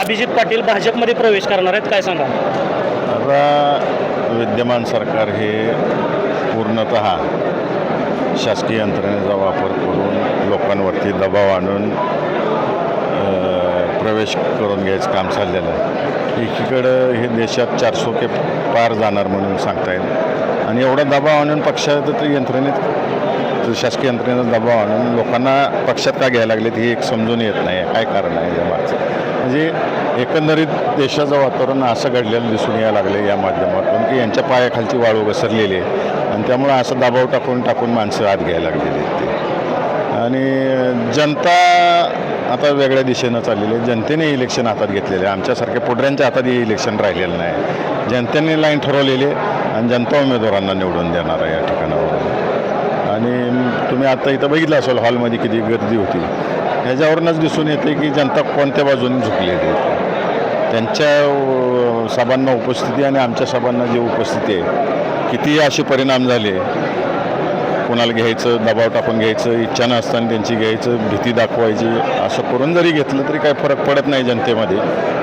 अभिजित पाटील भाजपमध्ये प्रवेश करणार आहेत काय सांगा आता विद्यमान सरकार हे पूर्णत शासकीय यंत्रणेचा वापर करून लोकांवरती दबाव आणून प्रवेश करून घ्यायचं काम चाललेलं आहे. एकीकडं हे देशात चारसो के पार जाणार म्हणून सांगता येईल. आणि एवढा दबाव आणून पक्षात यंत्रणेत शासकीय यंत्रणेचा दबाव आणून लोकांना पक्षात का घ्यायला लागलेत हे एक समजून येत नाही काय कारण आहे या मागचं? म्हणजे एकंदरीत देशाचं वातावरण असं घडलेलं दिसून यायला लागलं या माध्यमातून की यांच्या पायाखालची वाळू घसरलेली आहे. आणि त्यामुळं असं दबाव टाकून टाकून माणसं आत घ्यायला लागलेली आहेत ते. आणि जनता आता वेगळ्या दिशेनं चाललेली आहे. जनतेने इलेक्शन हातात घेतलेले आहे. आमच्यासारख्या पुढऱ्यांच्या हातात हे इलेक्शन राहिलेलं नाही. जनतेने लाईन ठरवलेली आहे आणि जनता उमेदवारांना निवडून देणार आहे या ठिकाणावर आणि तुम्ही आता इथं बघितलं असेल हॉलमध्ये किती गर्दी होती. ह्याच्यावरूनच दिसून येते की जनता कोणत्या बाजूने झुकलेली आहे त्यांच्या सभांना उपस्थिती आणि आमच्या सभांना जी उपस्थिती आहे किती असे परिणाम झाले कोणाला घ्यायचं दबाव टाकून घ्यायचं इच्छा नसताना त्यांची घ्यायचं भीती दाखवायची असं करून जरी घेतलं तरी काही फरक पडत नाही जनतेमध्ये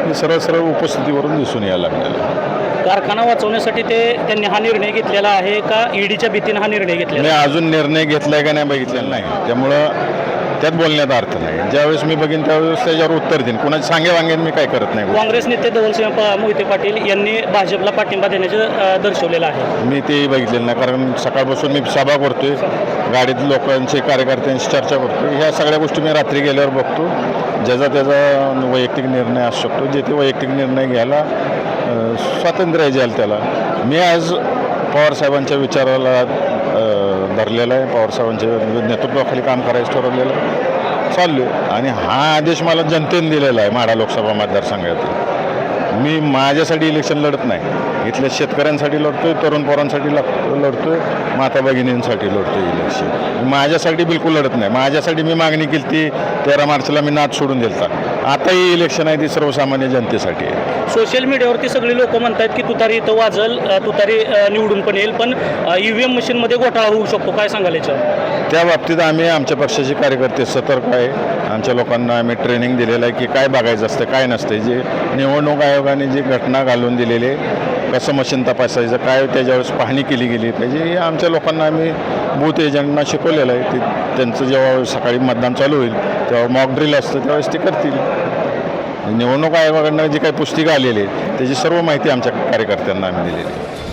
हे सरळ सरळ उपस्थितीवरून दिसून यायला लागलेलं आहे. कारखाना वाचवण्यासाठी ते त्यांनी हा निर्णय घेतलेला आहे का ईडीच्या भीतीने हा निर्णय घेतलेला मी आहे? अजून निर्णय घेतलाय का नाही बघितलेला नाही त्यामुळं त्यात बोलण्यात अर्थ नाही. ज्यावेळेस मी बघीन त्यावेळेस त्याच्यावर उत्तर देईन. कुणाचे सांगे वांगेन मी काय करत नाही काँग्रेस नेते धवलसिंह प- मोहिते पाटील यांनी भाजपला पाठिंबा देण्याचं अ, दर्शवलेलं आहे. मी ते बघितलेलं नाही कारण सकाळपासून मी सभा करतोय. गाडीत लोकांचे कार्यकर्त्यांशी चर्चा करतोय. ह्या सगळ्या गोष्टी मी रात्री गेल्यावर बघतो. ज्याचा त्याचा वैयक्तिक निर्णय असू शकतो. जे ते वैयक्तिक निर्णय घ्यायला अ, स्वातंत्र्य आहे ज्याला त्याला. मी आज पवारसाहेबांच्या विचाराला धरलेला आहे. पवारसाहेबांच्या नेतृत्वाखाली काम करायचं ठरवलेलं आहे. चाललो आणि हा आदेश मला जनतेने दिलेला आहे माढा लोकसभा मतदारसंघातील. मी माझ्यासाठी इलेक्शन लढत नाही. इथल्या शेतकऱ्यांसाठी लढतोय तरुण पोरांसाठी लढ- लढतोय माता भगिनींसाठी लढतोय इलेक्शन माझ्यासाठी बिलकुल लढत नाही. माझ्यासाठी मी मागणी केली ती तेरा मार्चला मी नाच सोडून दिलता. आता ही इलेक्शन आहे ती सर्वसामान्य जनतेसाठी आहे. सोशल मीडियावरती सगळी लोक म्हणतात की तुतारी इथं वाजल तुतारी निवडून पण येईल पण ई व्ही एम मशीनमध्ये घोटाळा होऊ शकतो. काय सांगाल याच्यावर? त्या बाबतीत आम्ही आमच्या पक्षाचे कार्यकर्ते सतर्क आहे. आमच्या लोकांना आम्ही ट्रेनिंग दिलेलं आहे की काय बघायचं असतं काय नसतं. जे निवडणूक आयोगाने जी घटना घालून दिलेली आहे कसं मशीन तपासायचं काय त्याच्यावेळेस पाहणी केली गेली पाहिजे हे आमच्या लोकांना आम्ही बूथ एजंटना शिकवलेलं आहे ते त्यांचं जेव्हा सकाळी मतदान चालू होईल तेव्हा मॉक ड्रिल असतं त्यावेळेस ते करतील. निवडणूक आयोगाकडनं जी काही पुस्तिका आलेली आहे त्याची सर्व माहिती आमच्या कार्यकर्त्यांना आम्ही दिलेली आहे.